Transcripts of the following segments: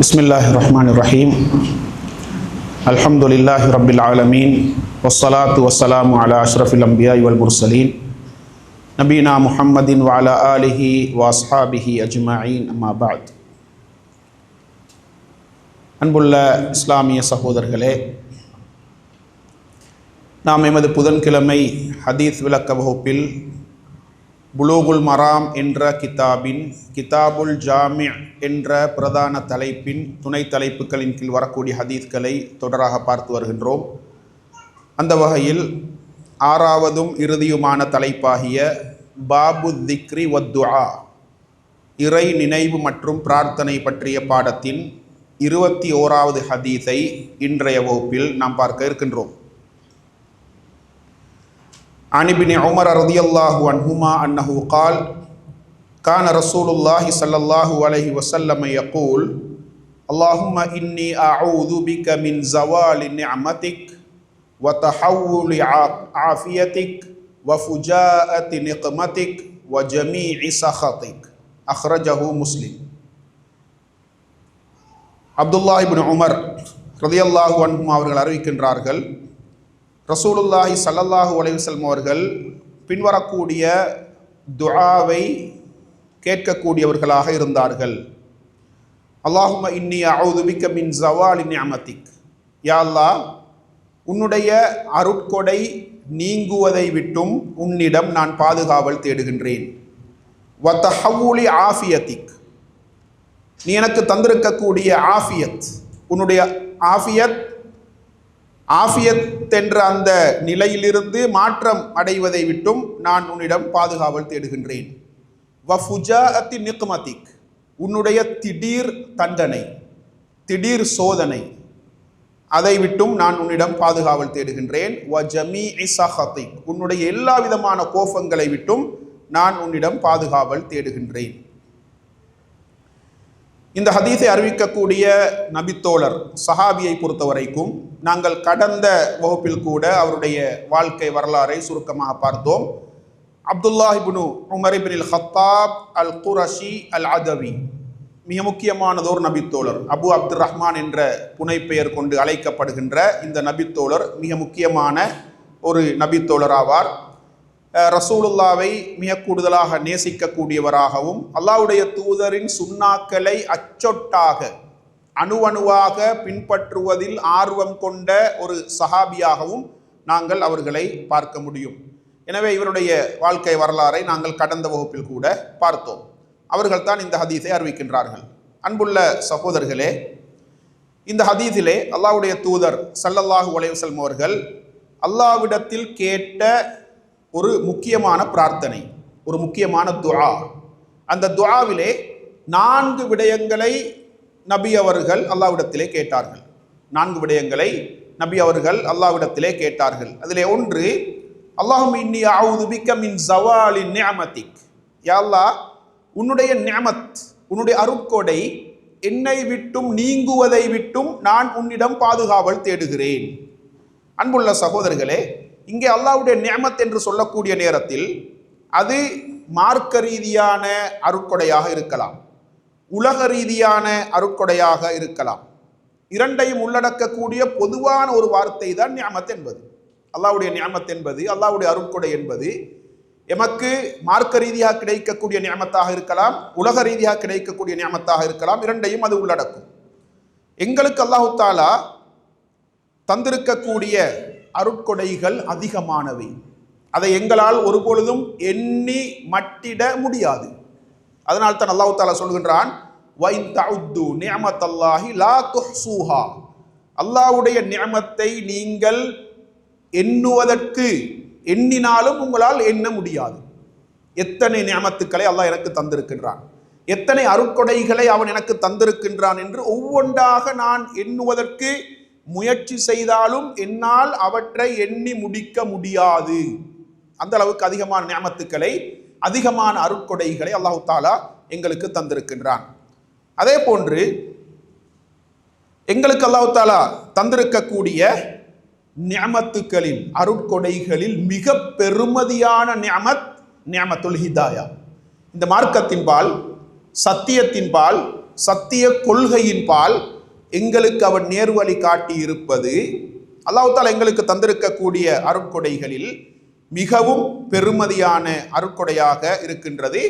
بسم الله الرحمن الرحيم الحمد لله رب العالمين والصلاة والسلام على أشرف الأنبياء والمرسلين نبينا محمد وعلى آله وأصحابه أجمعين أما بعد அன்புள்ள இஸ்லாமிய சகோதரர்களே நாம் எமது புதன்கிழமை ஹதீஸ் விளக்க வகுப்பில் புலூகுல் மராம் என்ற கிதாபின் கிதாபுல் ஜாமி என்ற பிரதான தலைப்பின் துணை தலைப்புகளின் கீழ் வரக்கூடிய ஹதீஸ்களை தொடராக பார்த்து வருகின்றோம். அந்த வகையில் ஆறாவதும் இறுதியுமான தலைப்பாகிய பாபு திக்ரி வத்துஆ இறை நினைவு மற்றும் பிரார்த்தனை பற்றிய பாடத்தின் இருபத்தி ஓராவது ஹதீஸை இன்றைய வகுப்பில் நாம் பார்க்க இருக்கின்றோம். عن ابن عمر رضي الله عنهما أنه قال كان رسول الله صلى الله عليه وسلم يقول اللهم إني أعوذ بك من زوال نعمتك وتحول عافيتك وفجاءة نقمتك وجميع سخطك أخرجه مسلم அப்துல்லா இபின் உமர் ரதியல்லாஹு அன்ஹும் அவர்கள் அறிவிக்கின்றார்கள் ரசூலுல்லாஹி சல்லல்லாஹு உலகம் அவர்கள் பின்வரக்கூடிய துஆவை கேட்கக்கூடியவர்களாக இருந்தார்கள். அல்லாஹும இன்னி அவுதுபிக்க மின் ஜவாலி நியமத்திக் யா உன்னுடைய அருட்கொடை நீங்குவதை விட்டும் உன்னிடம் நான் பாதுகாவல் தேடுகின்றேன். வத்தஹவுலி ஆஃபியத்திக் நீ எனக்கு தந்திருக்கக்கூடிய ஆஃபியத் உன்னுடைய ஆஃபியத் ஆஃபியத் என்ற அந்த நிலையிலிருந்து மாற்றம் அடைவதை விட்டும் நான் உன்னிடம் பாதுகாவல் தேடுகின்றேன். வஃபுஜாஅத்தி நிக்மதிக். உன்னுடைய திடீர் தண்டனை திடீர் சோதனை அதை விட்டும் நான் உன்னிடம் பாதுகாவல் தேடுகின்றேன். வ ஜமீ சஹத்திக் உன்னுடைய எல்லா விதமான கோபங்களை விட்டும் நான் உன்னிடம் பாதுகாவல் தேடுகின்றேன். இந்த ஹதீஸை அறிவிக்கக்கூடிய நபித்தோழர் சஹாபியை பொறுத்த வரைக்கும் நாங்கள் கடந்த வகுப்பில் கூட அவருடைய வாழ்க்கை வரலாறை சுருக்கமாக பார்த்தோம். அப்துல்லாஹிபுனு உமரிபின் ஹத்தாப் அல் குரஷி அல் அதவி மிக முக்கியமானதோர் நபித்தோழர். அபு அப்துல் ரஹ்மான் என்ற புனைப்பெயர் கொண்டு அழைக்கப்படுகின்ற இந்த நபித்தோழர் மிக முக்கியமான ஒரு நபித்தோழர் ஆவார் ரசூலுல்லாவை மிக கூடுதலாக நேசிக்கக்கூடியவராகவும் அல்லாவுடைய தூதரின் சுண்ணாக்களை அச்சொட்டாக அணுவணுவாக பின்பற்றுவதில் ஆர்வம் கொண்ட ஒரு சஹாபியாகவும் நாங்கள் அவர்களை பார்க்க முடியும். எனவே இவருடைய வாழ்க்கை வரலாறை நாங்கள் கடந்த வகுப்பில் கூட பார்த்தோம். அவர்கள் தான் இந்த ஹதீஸை அறிவிக்கின்றார்கள். அன்புள்ள சகோதரர்களே இந்த ஹதீஸிலே அல்லாவுடைய தூதர் சல்லல்லாஹு வலைவசல்ம் அவர்கள் அல்லாவிடத்தில் கேட்ட ஒரு முக்கியமான பிரார்த்தனை ஒரு முக்கியமான துஆ. அந்த துஆவிலே நான்கு விடயங்களை நபி அவர்கள் அல்லாவிடத்திலே கேட்டார்கள். நான்கு விடயங்களை நபி அவர்கள் அல்லாவிடத்திலே கேட்டார்கள். அதிலே ஒன்று அல்லாஹும் இன்னி அவுது மின் ஜவாலி நியமத்திக் யாழ்லா உன்னுடைய நியமத் உன்னுடைய அருக்கொடை என்னை விட்டும் நீங்குவதை விட்டும் நான் உன்னிடம் பாதுகாவல் தேடுகிறேன். அன்புள்ள சகோதரர்களே இங்கே அல்லாவுடைய நியமத் என்று சொல்லக்கூடிய நேரத்தில் அது மார்க்க ரீதியான அருட்கொடையாக இருக்கலாம். உலக ரீதியான அருட்கொடையாக இருக்கலாம். இரண்டையும் உள்ளடக்கக்கூடிய பொதுவான ஒரு வார்த்தை தான் நியமத் என்பது. அல்லாவுடைய நியமத் என்பது அல்லாவுடைய அருட்கொடை என்பது எமக்கு மார்க்க ரீதியாக கிடைக்கக்கூடிய நியமத்தாக இருக்கலாம் உலக ரீதியாக கிடைக்கக்கூடிய நியமத்தாக இருக்கலாம் இரண்டையும் அது உள்ளடக்கும். எங்களுக்கு அல்லாஹு தாலா தந்திருக்கக்கூடிய அருட்கொடைகள் அதிகமானவை. அதை எங்களால் ஒருபொழுதும் எண்ணி மட்டிட முடியாது. அதனால் தான் அல்லாஹு தாலா சொல்கின்றான் அல்லாவுடைய நியமத்தை நீங்கள் எண்ணுவதற்கு எண்ணினாலும் உங்களால் எண்ண முடியாது. எத்தனை நியமத்துக்களை அல்லாஹ் எனக்கு தந்திருக்கின்றான். எத்தனை அருட்கொடைகளை அவன் எனக்கு தந்திருக்கின்றான் என்று ஒவ்வொன்றாக நான் எண்ணுவதற்கு முயற்சி செய்தாலும் என்னால் அவற்றை எண்ணி முடிக்க முடியாது. அந்த அளவுக்கு அதிகமான நியமத்துக்களை அதிகமான அருட்கொடைகளை அல்லாஹு தாலா எங்களுக்கு தந்திருக்கின்றான். அதே போன்று எங்களுக்கு அல்லாஹு தாலா தந்திருக்கக்கூடிய நியமத்துக்களில் அருட்கொடைகளில் மிக பெருமதியான நியமத் நியமத்துல் ஹிதாயா. இந்த மார்க்கத்தின்பால் சத்தியத்தின்பால் சத்திய கொள்கையின்பால் எங்களுக்கு அவன் நேர்வழி காட்டி இருப்பது அல்லாஹ் எங்களுக்கு தந்திருக்கக்கூடிய அருட்கொடைகளில் மிகவும் பெருமதியான அருட்கொடையாக இருக்கின்றது.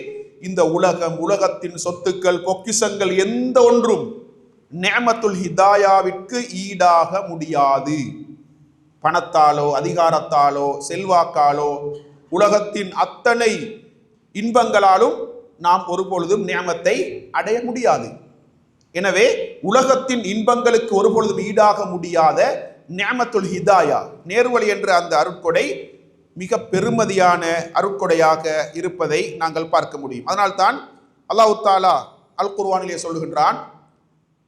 இந்த உலகம் உலகத்தின் சொத்துக்கள் பொக்கிஷங்கள் எந்த ஒன்றும் நேமத்துல் ஹிதாயாவிற்கு ஈடாக முடியாது. பணத்தாலோ அதிகாரத்தாலோ செல்வாக்காலோ உலகத்தின் அத்தனை இன்பங்களாலும் நாம் ஒருபொழுதும் நியமத்தை அடைய முடியாது. எனவே உலகத்தின் இன்பங்களுக்கு ஒருபொழுதும் ஈடாக முடியாத நேமத்துல் ஹிதாயா நேர்வழி என்ற அந்த அருட்கொடை மிக பெருமதியான அருட்கொடையாக இருப்பதை நாங்கள் பார்க்க முடியும். அதனால்தான் அல்லாஹு தாலா அல் குர்வானிலே சொல்கின்றான்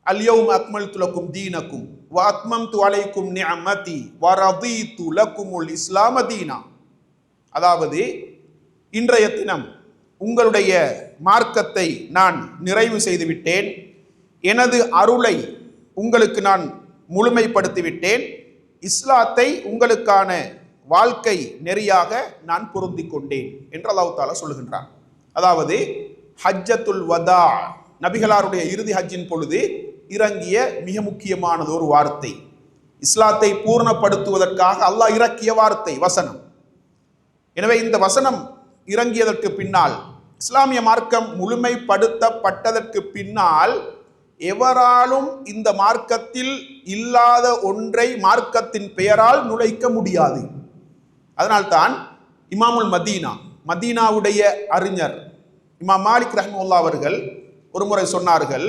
அல்யௌம் அக்மல் துலக்கும் தீனக்கும் வாத்மம் துவலைக்கும் நிஅமதி வரதி துலக்குமுல் இஸ்லாம தீனா. அதாவது இன்றைய தினம் உங்களுடைய மார்க்கத்தை நான் நிறைவு செய்துவிட்டேன் எனது அருளை உங்களுக்கு நான் முழுமைப்படுத்திவிட்டேன். இஸ்லாத்தை உங்களுக்கான வாழ்க்கை நெறியாக நான் பொருந்தி கொண்டேன் என்று அல்லாஹ் தாலா சொல்லுகின்றான். அதாவது ஹஜ்ஜத்துல் வதா நபிகளாருடைய இறுதி ஹஜ்ஜின் பொழுது இறங்கிய மிக முக்கியமானது ஒரு வார்த்தை. இஸ்லாத்தை பூர்ணப்படுத்துவதற்காக அல்லாஹ் இறக்கிய வார்த்தை வசனம். எனவே இந்த வசனம் இறங்கியதற்கு பின்னால் இஸ்லாமிய மார்க்கம் முழுமைப்படுத்தப்பட்டதற்கு பின்னால் எவராலும் இந்த மார்க்கத்தில் இல்லாத ஒன்றை மார்க்கத்தின் பெயரால் நுழைக்க முடியாது. அதனால்தான் இமாமுல் மதீனா மதீனாவுடைய அறிஞர் இமாம் மாலிக் ரஹ்முல்லா அவர்கள் ஒரு முறை சொன்னார்கள்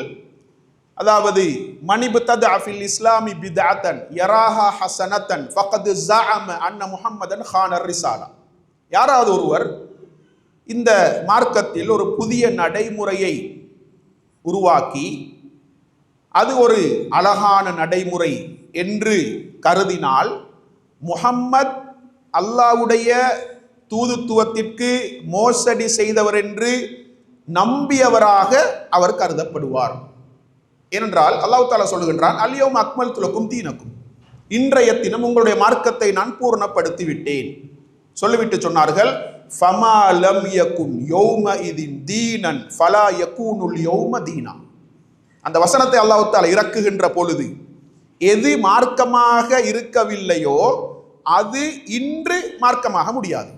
அதாவது மணிபு தத் அஃபில் இஸ்லாமி பிதாத்தன் யராஹா ஹசனத்தன் ஃபகது ஜஅம அன்ன முஹம்மதன் ஹானர் ரிசாலா. யாராவது ஒருவர் இந்த மார்க்கத்தில் ஒரு புதிய நடைமுறையை உருவாக்கி அது ஒரு அழகான நடைமுறை என்று கருதினால் முஹம்மத் அல்லாவுடைய தூதுத்துவத்திற்கு மோசடி செய்தவர் என்று நம்பியவராக அவர் கருதப்படுவார். ஏனென்றால் அல்லாஹ் தாலா சொல்லுகின்றான் அல்யோம் அக்மல் துலக்கும் தீனக்கும். இன்றைய தினம் உங்களுடைய மார்க்கத்தை நான் பூர்ணப்படுத்தி விட்டேன் சொல்லிவிட்டு சொன்னார்கள் ஃபமா லம் யௌம இதின் தீனன் ஃபலா யக்கூனுல் யௌம தீனா. அந்த வசனத்தை அல்லாஹால இறக்குகின்ற பொழுது எது மார்க்கமாக இருக்கவில்லையோ அது இன்று மார்க்கமாக முடியாது.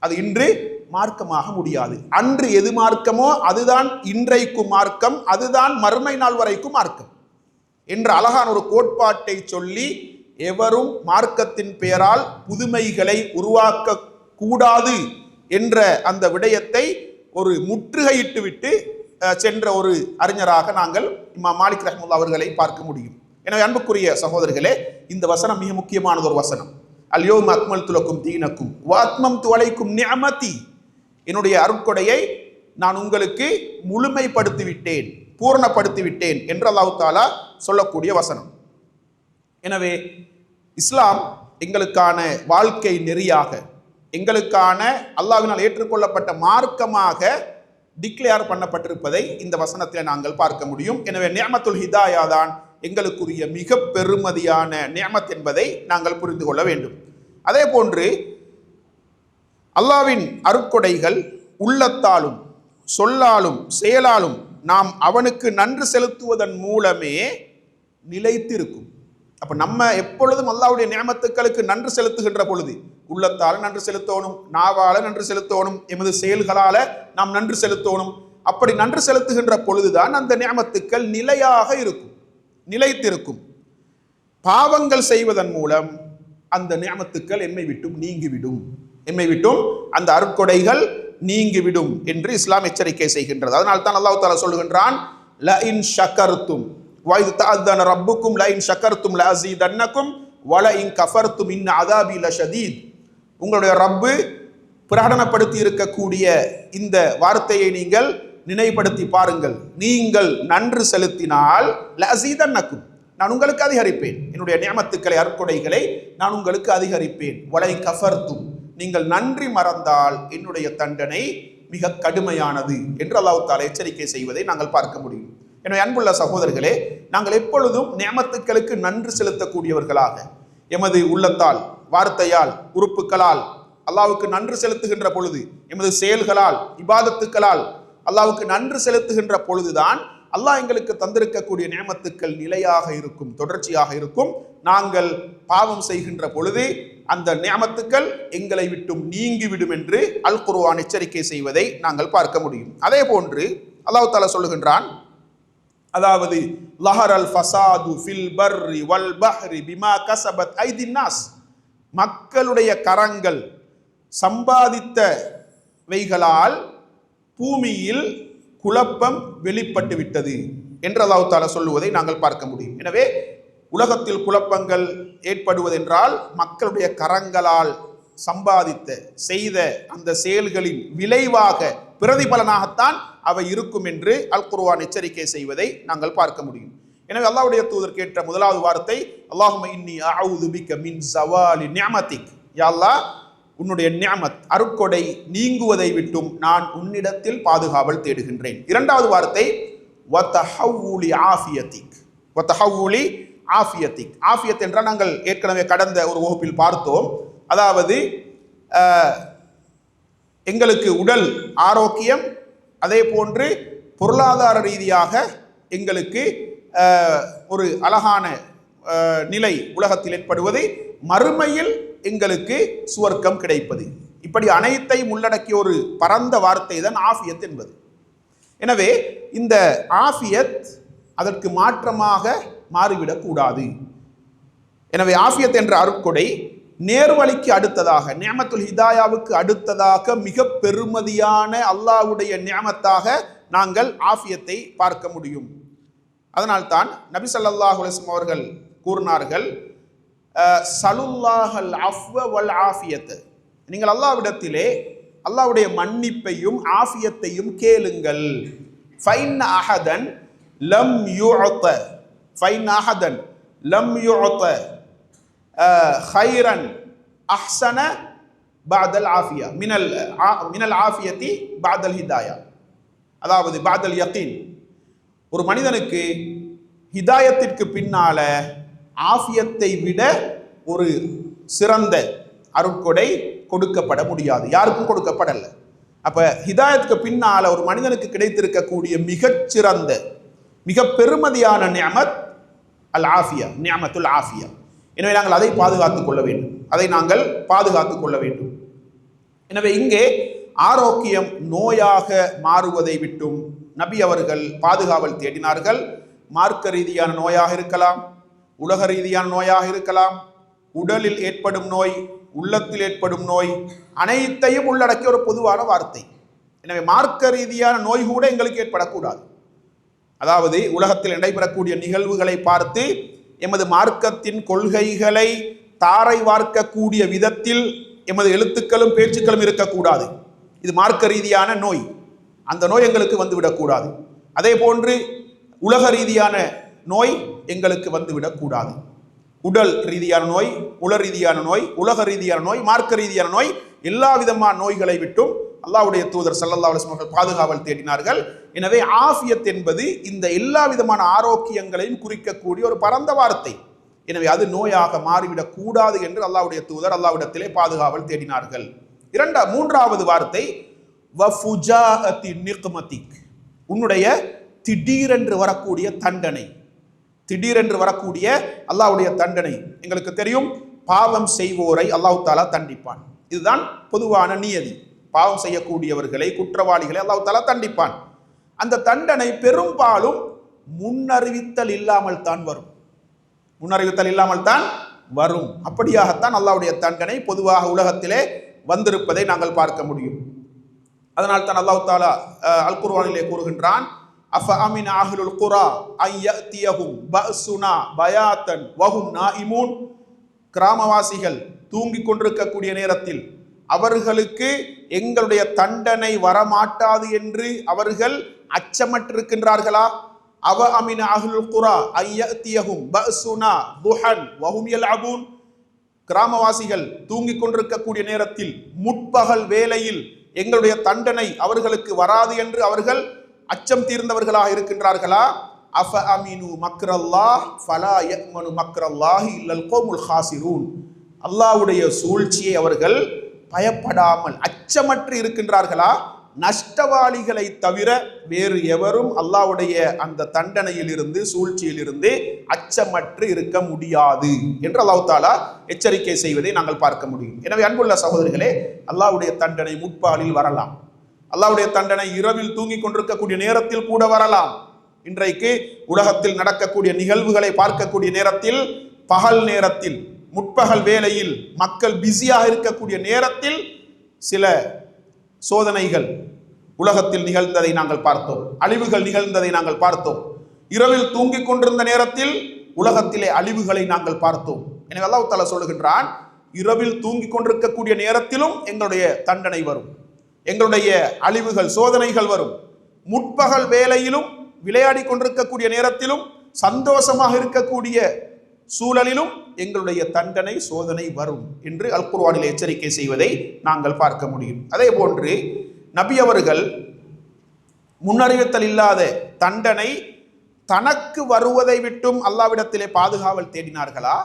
அது இன்று மார்க்கமாக முடியாது. அன்று எது மார்க்கமோ அதுதான் இன்றைக்கும் மார்க்கம் அதுதான் மறுமை நாள் வரைக்கும் மார்க்கம் என்ற அழகான ஒரு கோட்பாட்டை சொல்லி எவரும் மார்க்கத்தின் பெயரால் புதுமைகளை உருவாக்க கூடாது என்ற அந்த விடயத்தை ஒரு முற்றுகையிட்டு விட்டு சென்ற ஒரு அறிஞராக நாங்கள் இம்மா மாலிக் ரஹ்முல்லா அவர்களை பார்க்க முடியும். எனவே அன்புக்குரிய சகோதரர்களே இந்த வசனம் மிக முக்கியமானது ஒரு வசனம். அல்யோம் அக்மல் துலக்கும் தீனக்கும் வாத்மம் துவலைக்கும் நியமதி என்னுடைய அருட்கொடையை நான் உங்களுக்கு முழுமைப்படுத்தி விட்டேன் பூரணப்படுத்தி விட்டேன் என்று அல்லாஹ் தாலா சொல்லக்கூடிய வசனம். எனவே இஸ்லாம் எங்களுக்கான வாழ்க்கை நெறியாக எங்களுக்கான அல்லாவினால் ஏற்றுக்கொள்ளப்பட்ட மார்க்கமாக டிக்ளேர் பண்ணப்பட்டிருப்பதை இந்த வசனத்தில் நாங்கள் பார்க்க முடியும். எனவே நியமத்துல் ஹிதாயா தான் எங்களுக்குரிய மிக பெருமதியான நியமத் என்பதை நாங்கள் புரிந்து கொள்ள வேண்டும். அதே போன்று அல்லாவின் அருக்கொடைகள் உள்ளத்தாலும் சொல்லாலும் செயலாலும் நாம் அவனுக்கு நன்றி செலுத்துவதன் மூலமே நிலைத்திருக்கும். அப்போ நம்ம எப்பொழுதும் அல்லாவுடைய நியமத்துக்களுக்கு நன்றி செலுத்துகின்ற பொழுது உள்ளத்தால் நன்றி செலுத்தணும் நாவால நன்றி செலுத்தணும் எமது செயல்களால நாம் நன்றி செலுத்தணும். அப்படி நன்றி செலுத்துகின்ற பொழுதுதான் அந்த நியமத்துக்கள் நிலையாக இருக்கும் நிலைத்திருக்கும். பாவங்கள் செய்வதன் மூலம் அந்த நியமத்துக்கள் எம்மை விட்டும் நீங்கிவிடும். எம்மை விட்டும் அந்த அருட்கொடைகள் நீங்கிவிடும் என்று இஸ்லாம் எச்சரிக்கை செய்கின்றது. அதனால் தான் அல்லாஹ் தாலா சொல்லுகின்றான் ல இன் ஷக்கர்த்தும் வைது தஅதன ரப்புக்கும் ல இன் ஷக்கர்த்தும் ல அஸீதன்னக்கும் வல இன் கஃபர்த்தும் இன் அதாபி லஷதீத் உங்களுடைய ரப்பு பிரகடனப்படுத்தி இருக்கக்கூடிய இந்த வார்த்தையை நீங்கள் நினைப்படுத்தி பாருங்கள். நீங்கள் நன்று செலுத்தினால் லசீதன்னக்கும் நான் உங்களுக்கு அதிகரிப்பேன். என்னுடைய நியமத்துக்களை அற்கொடைகளை நான் உங்களுக்கு அதிகரிப்பேன். வலை கஃபர்த்தும் நீங்கள் நன்றி மறந்தால் என்னுடைய தண்டனை மிக கடுமையானது என்று அல்லாஹ் எச்சரிக்கை செய்வதை நாங்கள் பார்க்க முடியும். எனவே அன்புள்ள சகோதரர்களே நாங்கள் எப்பொழுதும் நியமத்துக்களுக்கு நன்றி செலுத்தக்கூடியவர்களாக எமது உள்ளத்தால் வார்த்தையால் உறுப்புகளால் அல்லாவுக்கு நன்றி செலுத்துகின்ற பொழுது எமது செயல்களால் இபாதத்துக்களால் அல்லாவுக்கு நன்றி செலுத்துகின்ற பொழுதுதான் அல்லாஹ் எங்களுக்கு தந்திருக்கக்கூடிய நியமத்துக்கள் நிலையாக இருக்கும் தொடர்ச்சியாக இருக்கும். நாங்கள் பாவம் செய்கின்ற பொழுது அந்த நியமத்துக்கள் எங்களை விட்டும் நீங்கிவிடும் என்று அல் குருவான் எச்சரிக்கை செய்வதை நாங்கள் பார்க்க முடியும். அதே போன்று அல்லாஹ் தாலா சொல்லுகின்றான் அதாவது லஹர் அல் ஃபசாது ஃபில் பர்ரி வல் பஹ்ரி பிமா கசபத் ஐதின் நாஸ். மக்களுடைய கரங்கள் சம்பாதித்தவைகளால் பூமியில் குழப்பம் வெளிப்பட்டு விட்டது என்று அல்லாஹால சொல்லுவதை நாங்கள் பார்க்க முடியும். எனவே உலகத்தில் குழப்பங்கள் ஏற்படுவதென்றால் மக்களுடைய கரங்களால் சம்பாதித்த செய்த அந்த செயல்களின் விளைவாக பிரதிபலனாகத்தான் அவை இருக்கும் என்று அல் குர்வான் எச்சரிக்கை செய்வதை நாங்கள் பார்க்க முடியும். எனவே அல்லாவுடைய தூதர் கேட்ட முதலாவது வார்த்தை அல்லாஹும இன்னி அஊது மின் ஜவாலி நியமத்திக் அல்லாஹ் உன்னுடைய நியமத் அருட்கொடை நீங்குவதை விட்டும் நான் உன்னிடத்தில் பாதுகாவல் தேடுகின்றேன். இரண்டாவது வார்த்தை வத்தஹவுலி ஆஃபியத்திக். வத்தஹவுலி ஆஃபியத்திக். ஆஃபியத் என்றால் நாங்கள் ஏற்கனவே கடந்த ஒரு வகுப்பில் பார்த்தோம். அதாவது எங்களுக்கு உடல் ஆரோக்கியம் அதே போன்று பொருளாதார ரீதியாக எங்களுக்கு ஒரு அழகான நிலை உலகத்தில் ஏற்படுவது மறுமையில் எங்களுக்கு சுவர்க்கம் கிடைப்பது. இப்படி அனைத்தையும் உள்ளடக்கிய ஒரு பரந்த வார்த்தை தான் ஆஃபியத் என்பது. எனவே இந்த ஆஃபியத் அதற்கு மாற்றமாக மாறிவிடக்கூடாது. எனவே ஆஃபியத் என்ற அருட்கொடை நேர்வழிக்கு அடுத்ததாக நியமத்துல் ஹிதாயாவுக்கு அடுத்ததாக மிக பெருமதியான அல்லாஹ்வுடைய நியமத்தாக நாங்கள் ஆஃபியத்தை பார்க்க முடியும். அதனால்தான் நபி சல்லாஹ் அலிஸ்லம் அவர்கள் கூறினார்கள் சலுல்லாஹல் அஃவ வல் ஆஃபியத் நீங்கள் அல்லாவிடத்திலே அல்லாஹ்வுடைய மன்னிப்பையும் ஆஃபியத்தையும் கேளுங்கள். ஃபைன் அஹதன் லம் யுஅத. ஃபைன் அஹதன் லம் யுஅத. ஹைரன் அஹ்சன பாதல் ஆஃபியா மினல் மினல் ஆஃபியத்தி பாதல் ஹிதாயா அதாவது பாதல் யத்தீன் ஒரு மனிதனுக்கு ஹிதாயத்திற்கு பின்னால ஆஃபியத்தை விட ஒரு சிறந்த அருட்கொடை கொடுக்கப்பட முடியாது. யாருக்கும் கொடுக்கப்படலை. அப்போ ஹிதாயத்துக்கு பின்னால் ஒரு மனிதனுக்கு கிடைத்திருக்கக்கூடிய மிகச்சிறந்த மிக பெருமதியான நியமத் அல் ஆஃபியா நியமத்துல் ஆஃபியா எனவே நாங்கள் அதை பாதுகாத்துக் கொள்ள வேண்டும். அதை நாங்கள் பாதுகாத்துக் கொள்ள வேண்டும். எனவே இங்கே ஆரோக்கியம் நோயாக மாறுவதை விட்டும் நபி அவர்கள் பாதுகாவல் தேடினார்கள். மார்க்க ரீதியான நோயாக இருக்கலாம் உலக ரீதியான நோயாக இருக்கலாம் உடலில் ஏற்படும் நோய் உள்ளத்தில் ஏற்படும் நோய் அனைத்தையும் உள்ளடக்கிய ஒரு பொதுவான வார்த்தை. எனவே மார்க்க ரீதியான நோய் கூட எங்களுக்கு ஏற்படக்கூடாது. அதாவது உலகத்தில் நடைபெறக்கூடிய நிகழ்வுகளை பார்த்து எமது மார்க்கத்தின் கொள்கைகளை தாரை வார்க்கக்கூடிய விதத்தில் எமது எழுத்துக்களும் பேச்சுக்களும் இருக்கக்கூடாது. இது மார்க்க ரீதியான நோய். அந்த நோய் எங்களுக்கு வந்துவிடக்கூடாது அதே போன்று உலக ரீதியான நோய் எங்களுக்கு வந்துவிடக்கூடாது உடல் ரீதியான நோய் உல ரீதியான நோய் உலக ரீதியான நோய் மார்க்க ரீதியான நோய் எல்லா விதமான நோய்களை விட்டும் அல்லாவுடைய தூதர் சல்லல்லா அலைஹி அவர்கள் பாதுகாவல் தேடினார்கள். எனவே ஆஃபியத் என்பது இந்த எல்லா விதமான ஆரோக்கியங்களையும் குறிக்கக்கூடிய ஒரு பரந்த வார்த்தை. எனவே அது நோயாக மாறிவிடக் கூடாது என்று அல்லாவுடைய தூதர் அல்லாவிடத்திலே பாதுகாவல் தேடினார்கள். இரண்டா மூன்றாவது வார்த்தை உன்னுடைய திடீரென்று வரக்கூடிய தண்டனை. திடீரென்று வரக்கூடிய அல்லாவுடைய தண்டனை. எங்களுக்கு தெரியும் பாவம் செய்வோரை அல்லாஹு தாலா தண்டிப்பான். இதுதான் பொதுவான நியதி. பாவம் செய்யக்கூடியவர்களை குற்றவாளிகளை அல்லாஹ் தலா தண்டிப்பான். அந்த தண்டனை பெரும்பாலும் முன்னறிவித்தல் இல்லாமல் தான் வரும். முன்னறிவித்தல் இல்லாமல் தான் வரும். அப்படியாகத்தான் அல்லாவுடைய தண்டனை பொதுவாக உலகத்திலே வந்திருப்பதை நாங்கள் பார்க்க முடியும். அதனால் தான் அல்லாஹ் தாலா அல் குர்வானிலே கூறுகின்றான் அஃப அமின் அஹ்லுல் குரா ஐயத்தியஹும் பசுனா பயாத்தன் வஹும் நாயிமூன் கிராமவாசிகள் தூங்கிக் கொண்டிருக்கக்கூடிய நேரத்தில் அவர்களுக்கு எங்களுடைய தண்டனை வரமாட்டாது என்று அவர்கள் அச்சமற்றிருக்கின்றார்களா? அவ அமின் அஹுல் குரா ஐயத்தியகும் பசுனா துஹன் வஹுமியல் அபூன் கிராமவாசிகள் தூங்கிக் கொண்டிருக்கக்கூடிய நேரத்தில் முற்பகல் வேளையில் எங்களுடைய தண்டனை அவர்களுக்கு வராது என்று அவர்கள் அச்சம் தீர்ந்தவர்களாக இருக்கின்றார்களா? அஃப அமீனு மக்ரல்லாஹ் ஃபலா யக்மனு மக்ரல்லாஹி இல்லல் கோமுல் ஹாசிரூன் அல்லாஹ்வுடைய சூழ்ச்சியை அவர்கள் பயப்படாமல் அச்சமற்று இருக்கின்றார்களா? நஷ்டவாளிகளை தவிர வேறு எவரும் அல்லாஹ்வுடைய அந்த தண்டனையில் இருந்து சூழ்ச்சியில் இருந்து அச்சமற்று இருக்க முடியாது என்று அல்லாஹ் தாலா எச்சரிக்கை செய்வதை நாங்கள் பார்க்க முடியும். எனவே அன்புள்ள சகோதரிகளே அல்லாவுடைய தண்டனை முற்பாலில் வரலாம். அல்லாவுடைய தண்டனை இரவில் தூங்கிக் கொண்டிருக்கக்கூடிய நேரத்தில் கூட வரலாம். இன்றைக்கு உலகத்தில் நடக்கக்கூடிய நிகழ்வுகளை பார்க்கக்கூடிய நேரத்தில் பகல் நேரத்தில் முற்பகல் வேலையில் மக்கள் பிஸியாக இருக்கக்கூடிய நேரத்தில் சில சோதனைகள் உலகத்தில் நிகழ்ந்ததை நாங்கள் பார்த்தோம். அழிவுகள் நிகழ்ந்ததை நாங்கள் பார்த்தோம். இரவில் தூங்கிக் கொண்டிருந்த நேரத்தில் உலகத்திலே அழிவுகளை நாங்கள் பார்த்தோம். எனவே அல்லாஹ் தஆலா சொல்லுகின்றான் இரவில் தூங்கிக் கொண்டிருக்கக்கூடிய நேரத்திலும் எங்களுடைய தண்டனை வரும். எங்களுடைய அழிவுகள் சோதனைகள் வரும். முற்பகல் வேலையிலும் விளையாடி கொண்டிருக்கக்கூடிய நேரத்திலும் சந்தோஷமாக இருக்கக்கூடிய சூழலிலும் எங்களுடைய தண்டனை சோதனை வரும் என்று அல் எச்சரிக்கை செய்வதை நாங்கள் பார்க்க முடியும். அதே போன்று நபி அவர்கள் முன்னறிவித்தல் இல்லாத தண்டனை தனக்கு வருவதை விட்டும் அல்லாவிடத்திலே பாதுகாவல் தேடினார்களா?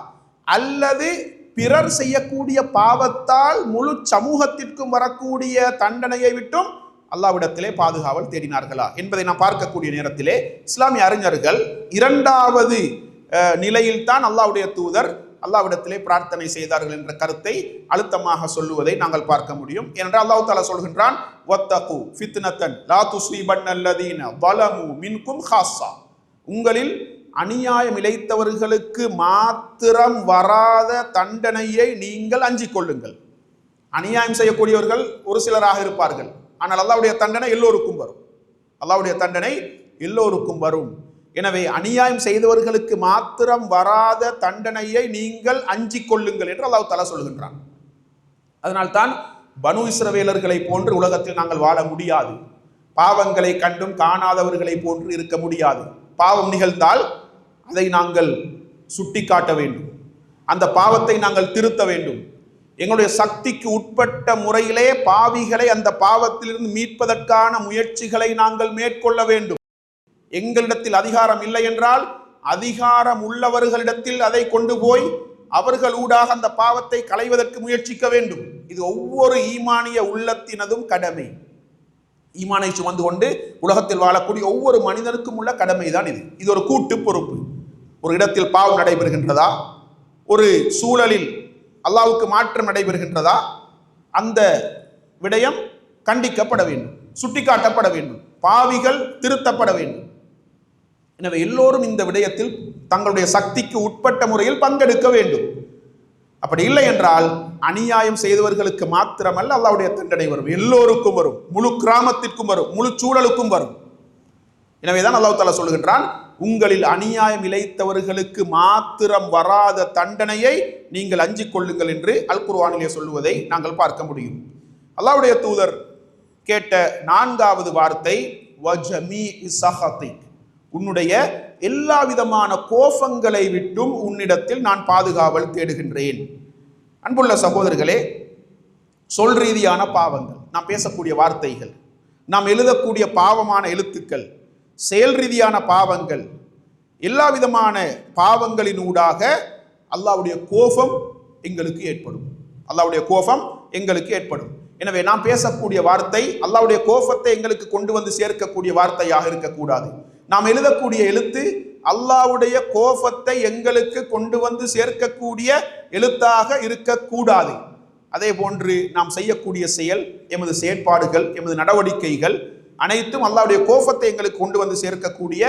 அல்லது பிறர் செய்யக்கூடிய பாவத்தால் முழு சமூகத்திற்கும் வரக்கூடிய தண்டனையை விட்டும் அல்லாவிடத்திலே பாதுகாவல் தேடினார்களா? என்பதை நாம் பார்க்கக்கூடிய நேரத்திலே இஸ்லாமிய அறிஞர்கள் இரண்டாவது நிலையில்தான் அல்லாவுடைய தூதர் அல்லாவிடத்திலே பிரார்த்தனை செய்தார்கள் என்ற கருத்தை அழுத்தமாக சொல்லுவதை நாங்கள் பார்க்க முடியும். ஏனென்றால் அல்லாஹ் தாலா சொல்கின்றான் வத்தகு ஃபித்னத்தன் லா துஸ்ரீபன்னல்லதீன வலமு மின்கும் ஹாஸா உங்களில் அநியாயம் இழைத்தவர்களுக்கு மாத்திரம் வராத தண்டனையை நீங்கள் அஞ்சிக் கொள்ளுங்கள். அநியாயம் செய்யக்கூடியவர்கள் ஒரு சிலராக இருப்பார்கள். ஆனால் அல்லாவுடைய தண்டனை எல்லோருக்கும் வரும். அல்லாவுடைய தண்டனை எல்லோருக்கும் வரும். எனவே அநியாயம் செய்தவர்களுக்கு மாத்திரம் வராத தண்டனையை நீங்கள் அஞ்சி கொள்ளுங்கள் என்று அல்லாஹ் தலா சொல்கின்றான் அதனால்தான் பனு இஸ்ரவேலர்களை போன்று உலகத்தில் நாங்கள் வாழ முடியாது. பாவங்களை கண்டும் காணாதவர்களை போன்று இருக்க முடியாது. பாவம் நிகழ்ந்தால் அதை நாங்கள் சுட்டி காட்ட வேண்டும். அந்த பாவத்தை நாங்கள் திருத்த வேண்டும். எங்களுடைய சக்திக்கு உட்பட்ட முறையிலே பாவிகளை அந்த பாவத்திலிருந்து மீட்பதற்கான முயற்சிகளை நாங்கள் மேற்கொள்ள வேண்டும். எங்களிடத்தில் அதிகாரம் இல்லை என்றால் அதிகாரம் உள்ளவர்களிடத்தில் அதை கொண்டு போய் அவர்கள் ஊடாக அந்த பாவத்தை களைவதற்கு முயற்சிக்க வேண்டும். இது ஒவ்வொரு ஈமானிய உள்ளத்தினதும் கடமை. ஈமானை சுமந்து கொண்டு உலகத்தில் வாழக்கூடிய ஒவ்வொரு மனிதனுக்கும் உள்ள கடமை தான் இது. இது ஒரு கூட்டு பொறுப்பு. ஒரு இடத்தில் பாவம் நடைபெறுகின்றதா? ஒரு சூழலில் அல்லாவுக்கு மாற்றம் நடைபெறுகின்றதா? அந்த விடயம் கண்டிக்கப்பட வேண்டும் சுட்டிக்காட்டப்பட வேண்டும். பாவிகள் திருத்தப்பட வேண்டும். எனவே எல்லோரும் இந்த விடயத்தில் தங்களுடைய சக்திக்கு உட்பட்ட முறையில் பங்கெடுக்க வேண்டும். அப்படி இல்லை என்றால் அநியாயம் செய்தவர்களுக்கு மாத்திரமல்ல அல்லாவுடைய தண்டனை வரும். எல்லோருக்கும் வரும். முழு கிராமத்திற்கும் வரும். முழு சூழலுக்கும் வரும். எனவேதான் அல்லாஹ் தாலா சொல்லுகின்றான் உங்களில் அநியாயம் இழைத்தவர்களுக்கு மாத்திரம் வராத தண்டனையை நீங்கள் அஞ்சிக் கொள்ளுங்கள் என்று அல் குர்வானிலே சொல்லுவதை நாங்கள் பார்க்க முடியும். அல்லாவுடைய தூதர் கேட்ட நான்காவது வார்த்தை வஜமி சஹதிக் உன்னுடைய எல்லா விதமான கோபங்களை விட்டும் உன்னிடத்தில் நான் பாதுகாவல் தேடுகின்றேன். அன்புள்ள சகோதரர்களே சொல் ரீதியான பாவங்கள் நாம் பேசக்கூடிய வார்த்தைகள் நாம் எழுதக்கூடிய பாவமான எழுத்துக்கள் செயல் ரீதியான பாவங்கள் எல்லா விதமான பாவங்களினூடாக அல்லாவுடைய கோபம் எங்களுக்கு ஏற்படும். அல்லாவுடைய கோபம் எங்களுக்கு ஏற்படும். எனவே நாம் பேசக்கூடிய வார்த்தை அல்லாவுடைய கோபத்தை எங்களுக்கு கொண்டு வந்து சேர்க்கக்கூடிய வார்த்தையாக இருக்கக்கூடாது. நாம் எழுதக்கூடிய எழுத்து அல்லாஹ்வுடைய கோபத்தை எங்களுக்கு கொண்டு வந்து சேர்க்கக்கூடிய எழுத்தாக இருக்கக்கூடாது. அதே போன்று நாம் செய்யக்கூடிய செயல் எமது செயற்பாடுகள் எமது நடவடிக்கைகள் அனைத்தும் அல்லாவுடைய கோபத்தை எங்களுக்கு கொண்டு வந்து சேர்க்கக்கூடிய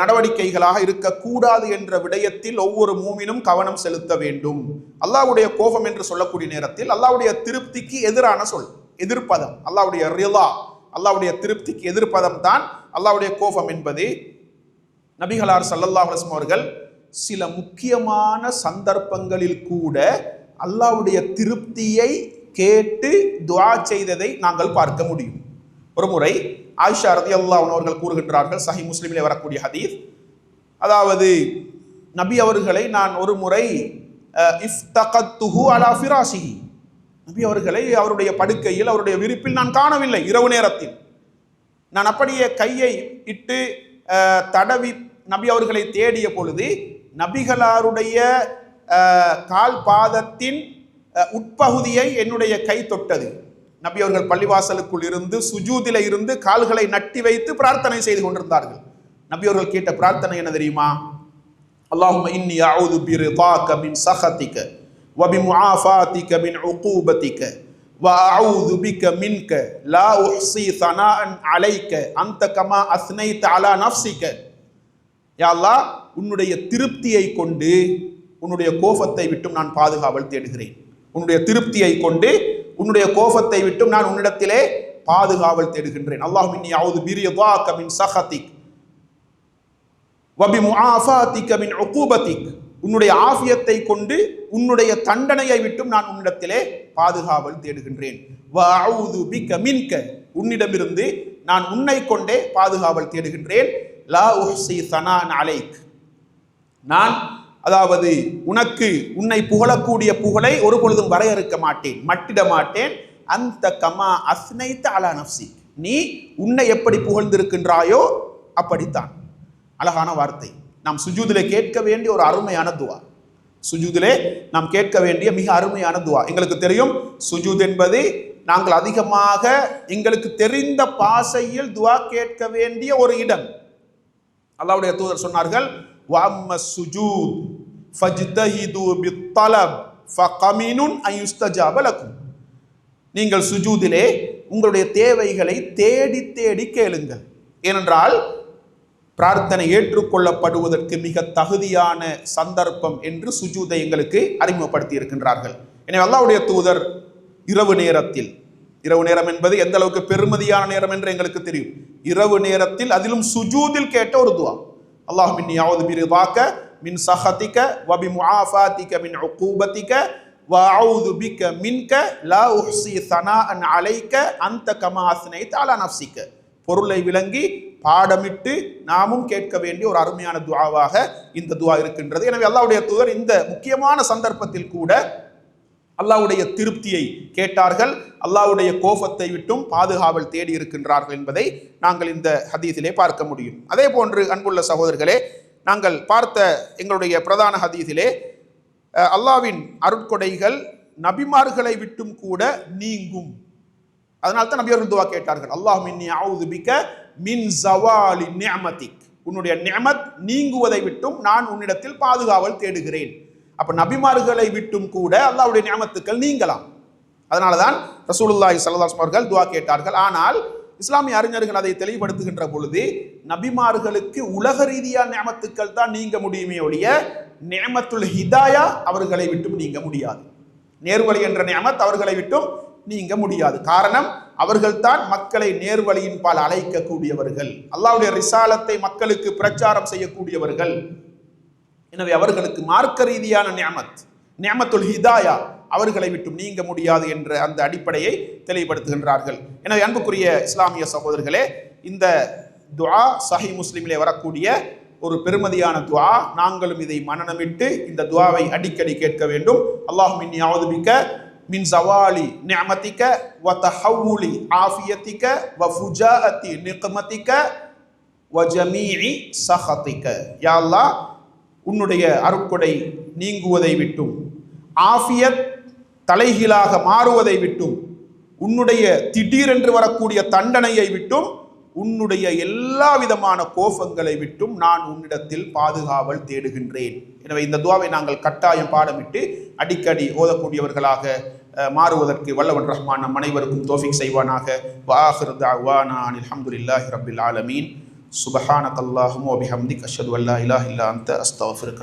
நடவடிக்கைகளாக இருக்கக்கூடாது என்ற விடயத்தில் ஒவ்வொரு மூமினும் கவனம் செலுத்த வேண்டும். அல்லாவுடைய கோபம் என்று சொல்லக்கூடிய நேரத்தில் அல்லாவுடைய திருப்திக்கு எதிரான சொல் எதிர்ப்பதம். அல்லாவுடைய ரிலா அல்லாவுடைய திருப்திக்கு எதிர்ப்பதம் தான் அல்லாவுடைய கோபம் என்பது நபிகளார் ஸல்லல்லாஹு அலைஹி அவர்கள் சில முக்கியமான சந்தர்ப்பங்களில் கூட அல்லாஹ்வுடைய திருப்தியை கேட்டு துவா செய்ததை நாங்கள் பார்க்க முடியும். ஒரு முறை ஆயிஷா ரதி அல்லாஹ் அவர்கள் கூறுகின்றார்கள் சஹி முஸ்லீமிலே வரக்கூடிய ஹதீஸ். அதாவது நபி அவர்களை நான் ஒரு முறை இஃப்தகத்துஹு அலா ஃபிராஷிஹி. நபி அவர்களை அவருடைய படுக்கையில் அவருடைய விரிப்பில் நான் காணவில்லை இரவு நேரத்தில். நான் அப்படியே கையை இட்டு தடவி நபி அவர்களை தேடிய பொழுது நபிகளாருடைய கால் பாதத்தின் உட்பகுதியை என்னுடைய கை தொட்டது. நபி அவர்கள் பள்ளிவாசலுக்குள் இருந்து சுஜூதில இருந்து கால்களை நட்டி வைத்து பிரார்த்தனை செய்து கொண்டிருந்தார்கள். நபி அவர்கள் கேட்ட பிரார்த்தனை என்ன தெரியுமா? அல்லாஹும் இன்னி அவுது பிரிதாக்க மின் சஹத்திக்க வபி முஆஃபாத்திக்க மின் உகூபத்திக்க وأعوذ بك منك لا أحصي ثناء عليك أنت كما أثنيت على نفسك யா அல்லாஹ் உன்னுடைய திருப்தியை கொண்டு உன்னுடைய கோபத்தை விட்டும் நான் பாதுகாவல் தேடுகிறேன் உன்னுடைய திருப்தியை கொண்டு உன்னுடைய கோபத்தை விட்டும் நான் உன்னிடத்திலே பாதுகாவல் தேடுகின்றேன் அல்லாஹ் மின்னி அவுது பிரியதாக்க மின் சஹதிக் வபி முஆஃபாத்திக மின் உகூபத்திக் உன்னுடைய ஆஃபியத்தை கொண்டு உன்னுடைய தண்டனையை விட்டும் நான் உன்னிடத்திலே பாதுகாவல் தேடுகின்றேன். உன்னிடமிருந்து நான் உன்னை கொண்டே பாதுகாவல் தேடுகின்றேன். லா உஹ்சி சனான் அலைக். நான் அதாவது உனக்கு உன்னை புகழக்கூடிய புகழை ஒரு பொழுதும் வரையறுக்க மாட்டேன் மட்டிட மாட்டேன். அந்த கமா அஸ்னைத்த அலா நப்சி நீ உன்னை எப்படி புகழ்ந்திருக்கின்றாயோ அப்படித்தான். அழகான வார்த்தை. நாம் சுஜூதில் கேட்க வேண்டிய ஒரு அருமையான துவா. சுஜூதிலே நாம் கேட்க வேண்டிய மிக அருமையான துவா. எங்களுக்கு தெரியும் சுஜூத் என்பது நாங்கள் அதிகமாக எங்களுக்கு தெரிந்த பாசையில் துவா கேட்க வேண்டிய ஒரு இடம். அல்லாவுடைய தூதர் சொன்னார்கள் வாம்ம சுஜூத் ஃபஜ்தஹிது பித்தலப் ஃபகமினுன் அயுஸ்தஜாபலக்கும் நீங்கள் சுஜூதிலே உங்களுடைய தேவைகளை தேடி தேடி கேளுங்கள். ஏனென்றால் பிரார்த்தனை ஏற்றுக்கொள்ளப்படுவதற்கு மிக தகுதியான சந்தர்ப்பம் என்று சுஜூதை எங்களுக்கு அறிமுகப்படுத்தி இருக்கின்றார்கள். எனவே அல்லாவுடைய தூதர் இரவு நேரத்தில் இரவு நேரம் என்பது எந்த அளவுக்கு பெருமதியான நேரம் என்று எங்களுக்கு தெரியும். இரவு நேரத்தில் அதிலும் சுஜூதில் கேட்ட ஒரு துவா. அல்லாஹ் மின் யாவது பிரிவாக்க மின் சஹதிக வபி முஆஃபாத்திக மின் உகூபத்திக வஅஊது பிக மின்க லா உஹ்சி சனாஅன் அலைக்க அந்த கமா அஸ்னைத் அலா பொருளை விளங்கி பாடமிட்டு நாமும் கேட்க வேண்டிய ஒரு அருமையான துவாவாக இந்த துவா இருக்கின்றது. எனவே அல்லாவுடைய தூதர் இந்த முக்கியமான சந்தர்ப்பத்தில் கூட அல்லாஹ்வுடைய திருப்தியை கேட்டார்கள். அல்லாவுடைய கோபத்தை விட்டும் பாதுகாவல் தேடி இருக்கின்றார்கள் என்பதை நாங்கள் இந்த ஹதீஸிலே பார்க்க முடியும். அதே போன்று அன்புள்ள சகோதரர்களே நாங்கள் பார்த்த எங்களுடைய பிரதான ஹதீஸிலே அல்லாவின் அல்லாஹ்வின் அருட்கொடைகள் நபிமார்களை விட்டும் கூட நீங்கும். அதனால தான் நபியர்கள் துவா கேட்டார்கள். அல்லாஹ் மின்னி அவுது பிக்க மின் ஜவாலி நிஅமதிக். உன்னுடைய நியமத் நீங்குவதை விட்டும் நான் உன்னிடத்தில் பாதுகாவல் தேடுகிறேன். அப்ப நபிமார்களை விட்டும் கூட அல்லாஹ்வுடைய நியமத்துக்கள் நீங்கலாம். அதனால தான் ரசூலுல்லாஹி சல்லாஸ் அவர்கள் துவா கேட்டார்கள். ஆனால் இஸ்லாமிய அறிஞர்கள் அதை தெளிவுபடுத்துகின்ற பொழுது நபிமார்களுக்கு உலக ரீதியான நியமத்துக்கள் தான் நீங்க முடியுமே ஒழிய நியமத்துல் ஹிதாயா அவர்களை விட்டும் நீங்க முடியாது. நேர்வழி என்ற நியமத் அவர்களை விட்டும் நீங்க முடியாது. காரணம் அவர்கள்தான் மக்களை நேர்வழியின் பால் அழைக்கக்கூடியவர்கள். அல்லாவுடைய ரிசாலத்தை மக்களுக்கு பிரச்சாரம் செய்யக்கூடியவர்கள். எனவே அவர்களுக்கு மார்க்க ரீதியான நியமத் நியமத்துல் ஹிதாயா அவர்களை விட்டும் நீங்க முடியாது என்ற அந்த அடிப்படையை தெளிவுபடுத்துகின்றார்கள். எனவே அன்புக்குரிய இஸ்லாமிய சகோதரர்களே இந்த துவா சஹி முஸ்லிமிலே வரக்கூடிய ஒரு பெருமதியான துவா நாங்களும் இதை மனநமிட்டு இந்த துவாவை அடிக்கடி கேட்க வேண்டும். அல்லாஹும் இன்னி யாவதுபிக்க மின் ஜவாலி நியமத்திக்க வ தஹவுலி ஆஃபியத்திக்க வ ஃபுஜாஅத்தி நிக்மதிக வ ஜமீஇ சஹதிக யாழ்லா உன்னுடைய அருட்கொடை நீங்குவதை விட்டும். ஆஃபியத் தலைகீழாக மாறுவதை விட்டும். உன்னுடைய திடீரென்று வரக்கூடிய தண்டனையை விட்டும். உன்னுடைய எல்லா விதமான கோபங்களை விட்டும் நான் உன்னிடத்தில் பாதுகாவல் தேடுகின்றேன். எனவே இந்த துவாவை நாங்கள் கட்டாயம் பாடமிட்டு அடிக்கடி ஓதக்கூடியவர்களாக மாறுவதற்கு வல்லவன் ரஹ்மான் நம் அனைவருக்கும் தோஃபிக் செய்வானாக. வாஹிர் தஅவானா அனில் ஹம்துலில்லாஹி ரபில் ஆலமீன். சுபஹானகல்லாஹும்ம வபிஹம்திக் அஷ்ஹது அல்லா இலாஹ இல்லா அந்த அஸ்தக்ஃபிருக